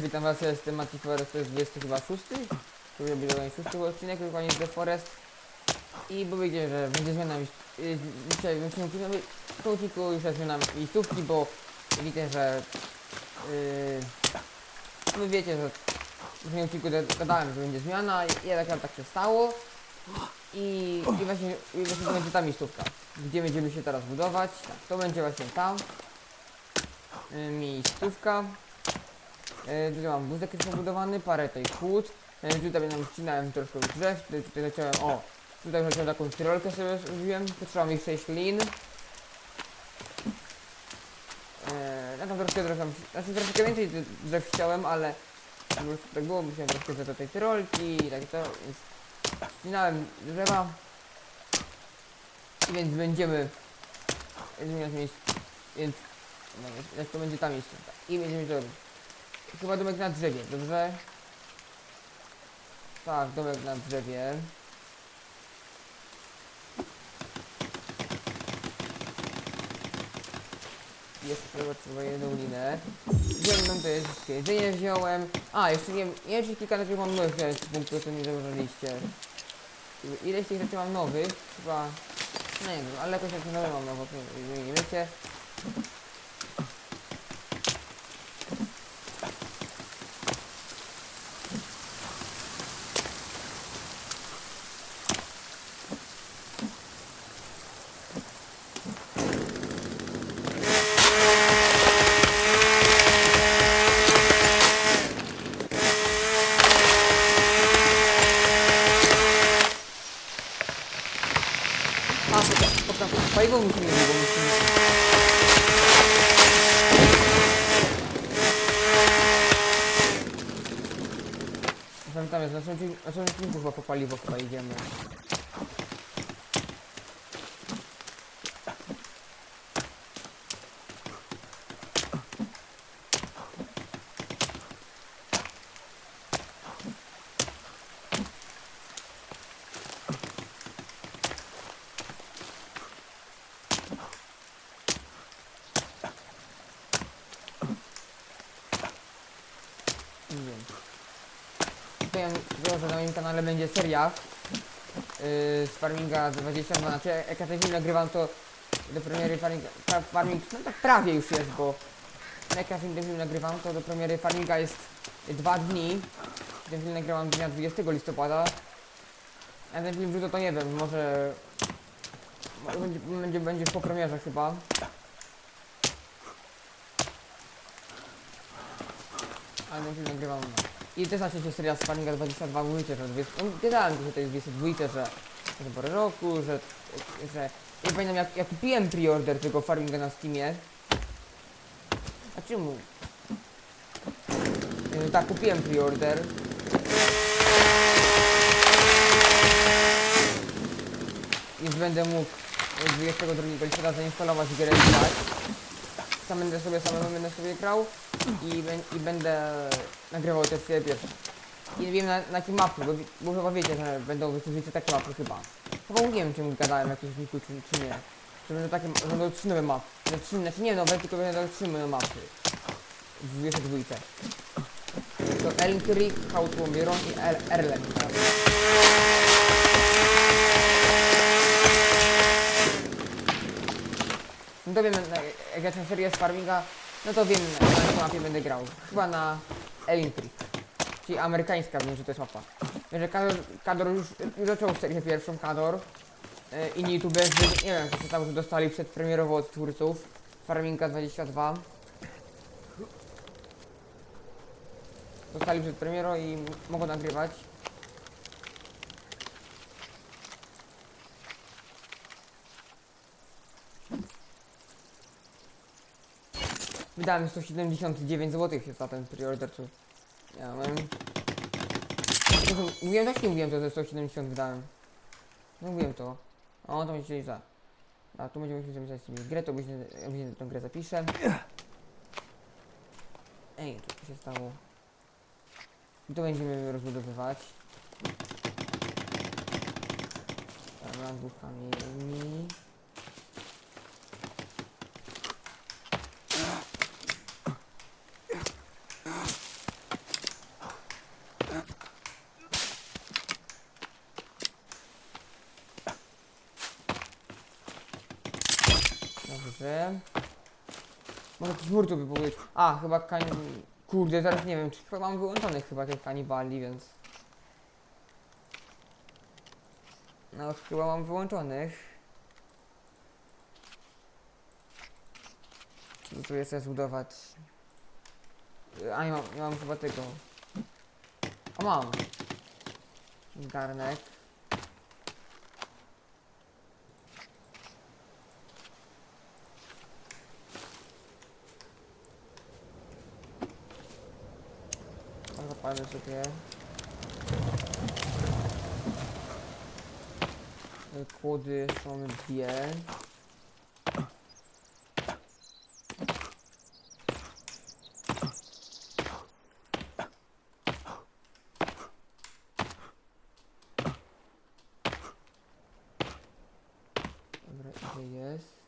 witam was, ja jestem Mati Forest, to jest 20 chyba 6. To robię dokładnie 6 odcinek, dokładnie The Forest. I bo wiecie, że będzie zmiana miejsc... y, Dzisiaj w odcinku, w już jest zmiana miejscówki, bo widzę, że... Yy, wy wiecie, że w tym odcinku ga- gadałem, że będzie zmiana i jednak tak się stało. I, i właśnie, i właśnie to będzie ta miejscówka, gdzie będziemy się teraz budować. Tak, to będzie właśnie tam. Y, miejscówka. E, tutaj mam wózek już pobudowany, parę tej kłód. E, tutaj będę ścinałem troszkę drzew, tutaj, tutaj o, tutaj zacząłem taką tyrolkę sobie zrobiłem, potrzeba mi 6 lin. E, ja tam troszkę, troszkę, znaczy troszkę więcej drzew chciałem, ale po prostu tak było, musiałem troszkę za tej tyrolki i tak to, więc ścinałem drzewa. I więc będziemy zmieniać miejsce, więc, no, więc to będzie ta miejscówka. I będziemy to robić. Chyba domek na drzewie, dobrze? Tak, domek na drzewie. Jeszcze trzeba jedną linę. Wziąłem to jest wszystkie jedzenie wziąłem. A, jeszcze nie wiem, nie wiem czy kilka rzeczy mam nowych wziąłem z punktu, co mi założyliście. Ileś tych rzeczy mam nowych? Chyba... No nie wiem, ale jakoś rzeczy nowe mam nowe, nie, nie wiecie. A, to tak, paliwo musimy mieć, bo musimy... Pamiętam, jest na następnym na chyba po paliwo chyba idziemy. Nie wiem. Wiem, wiem, że na moim kanale będzie seria yy, z Farminga 22, znaczy jak ja ten film nagrywam to do premiery Farminga, Farming, no tak prawie już jest, bo jak ja ten film nagrywam to do premiery Farminga jest dwa dni, ten film nagrywam dnia 20 listopada, a ten film wrzucę to nie wiem, może, będzie, będzie, będzie po premierze chyba. Ale ten film nagrywam. I też znaczy się seria Sparringa 22 mówicie, że 20, gadałem że to jest 22, że że porę roku, że, że nie pamiętam jak, jak kupiłem preorder tego farminga na Steamie. A czemu? Yy, tak, kupiłem preorder. Więc będę mógł yy, 22 listopada zainstalować grę i grać. Sam będę sobie samemu będę sobie grał i, i będę nagrywał też sobie pierwszy. I wiem na, na jakie mapy, bo, bo chyba wiecie, że będą wychodzić takie mapy chyba. Chyba nie wiem czemu gadałem w jakimś filmiku czy, czy nie. Że będą takie, że będą trzy nowe mapy. Znaczy, znaczy nie nowe, tylko będą trzy nowe mapy. W 22. To Elm Creek, Hałtłomieron i Er- Erlen. No to wiem, jak ja tę serię z farminga, no to wiem na jakiej mapie będę grał. Chyba na Creek. Czyli amerykańska, wiem, że to jest mapa. Wiem, że Kador, Kador już, już zaczął serię pierwszą, Kador. E, Inni youtuberzy, nie wiem, co się tam, dostali przedpremierowo od twórców. Farminga 22. Dostali przedpremierowo i mogą nagrywać. Wydałem 179 zł za ten preorder, co. Zresztą Mówiłem tak, mówiłem, że ze 170 wydałem. No mówiłem to. O, to będzie za. A tu będziemy musieli zapisać sobie grę, to byśmy tę grę zapiszę. Ej, co się stało? I to będziemy rozbudowywać. Dobra, dwóch kamieni. Dobrze. Może jakiś mur tu by powiedzieć. A, chyba kan... Kurde, zaraz nie wiem, czy chyba mam wyłączonych chyba tych kanibali, więc... No, chyba mam wyłączonych. Co tu jeszcze zbudować? A, nie mam, nie mam chyba tego. O, mam. Garnek. A Zapalę sobie. Kłody są dwie. Dobra, ile jest?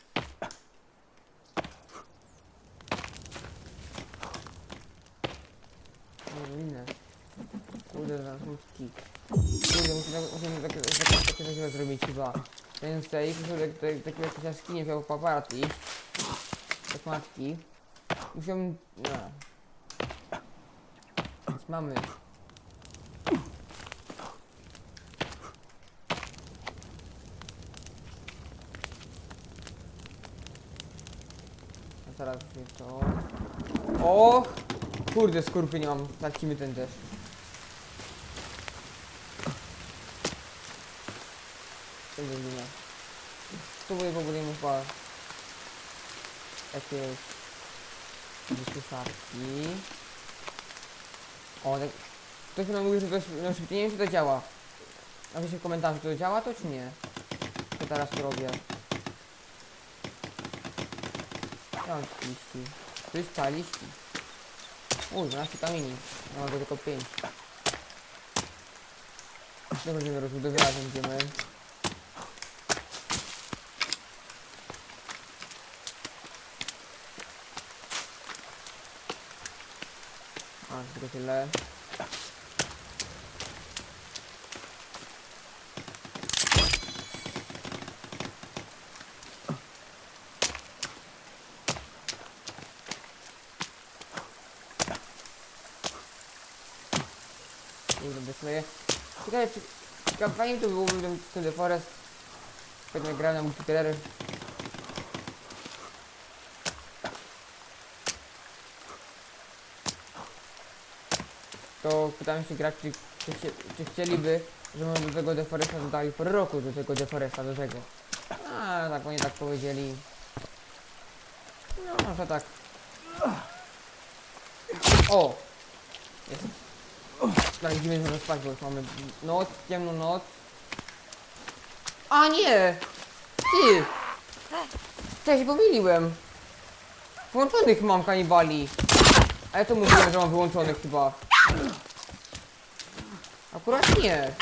Nie, inne. Kurde, ludzki. Kurde, musimy, musimy takie, coś zrobić chyba. Ten safe, muszę do takiego jakieś jaskini wziął po aparat iść. Do matki. Muszę... No. Więc mamy. A teraz to... O! Kurde, skorupy nie mam. Tracimy ten też. To nie Spróbuję w ogóle mu chyba jakieś wysłuchawki. O, tak. Ktoś mi mówił, że to no, szybciej. To działa. Napiszcie w komentarzu, to działa to, czy nie? Co teraz tu robię? Ja mam 30. 300 liści. Uj, 12 kamieni. Ja mam tylko 5. Dobrze, będziemy rozbudowywać, będziemy. A, tylko tyle. Kurde, wysleję. Ciekawe, czy... Ciekawe, fajnie to byłoby ten, ten The Forest. Pewnie grałem na multiplayer. To pytałem się graczy, czy, chcie- czy chcieliby, żebym do tego Deforesta dodali po roku do tego Deforesta, do tego. A, tak oni tak powiedzieli. No, może tak. O! Jest. Tak, idziemy może spać, bo już mamy noc, ciemną noc. A nie! Ty! Ja się pomyliłem. Włączonych mam kanibali. A ja to mówiłem, że mam wyłączonych chyba. Akurat nie.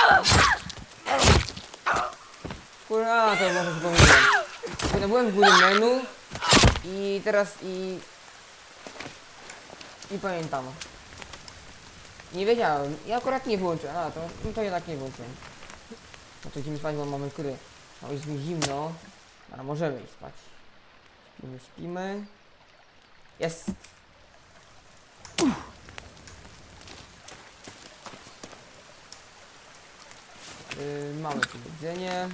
Akurat, to może. Bo ja byłem w górnym menu i teraz i... I pamiętam. Nie wiedziałem. Ja akurat nie włączyłem. A, to, no to jednak nie włączyłem. No to idziemy spać, bo mamy kury. No jest mi zimno. Ale możemy iść spać. Śpimy, śpimy. Jest. Yy, mamy tu jedzenie.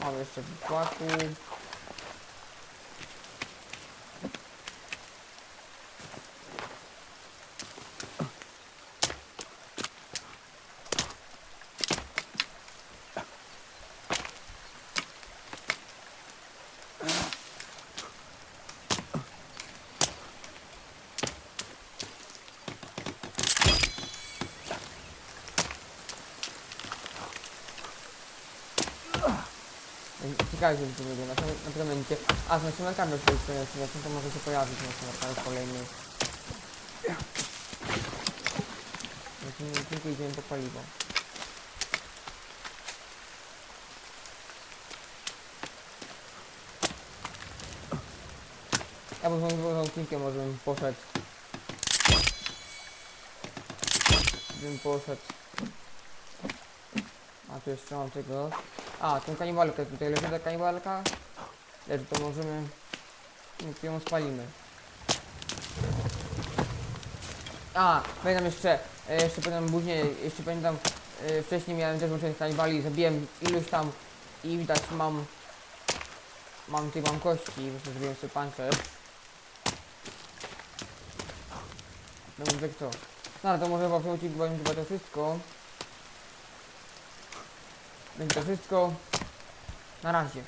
Mamy jeszcze baku. Żeby to wygląda. Na, na pewno będzie. A, z nacjonalkami przejdziemy, to może się pojawić nacjonalkami kolejny. Więc tylko idziemy po paliwo. Ja bym tą klinkę może bym poszedł. Bym poszedł. A tu jeszcze mam tego. A, tą kanibalkę tutaj leży ta kanibalka. lecz to możemy... ją spalimy. A, pamiętam jeszcze, e, jeszcze pamiętam później, jeszcze pamiętam, e, wcześniej miałem też włączenie kanibali, zabiłem iluś tam i widać mam, mam tutaj mam kości, właśnie zrobiłem sobie pancerz. No więc tak co? No ale to może w tym odcinku będzie chyba to wszystko. Będzie to wszystko. Na razie.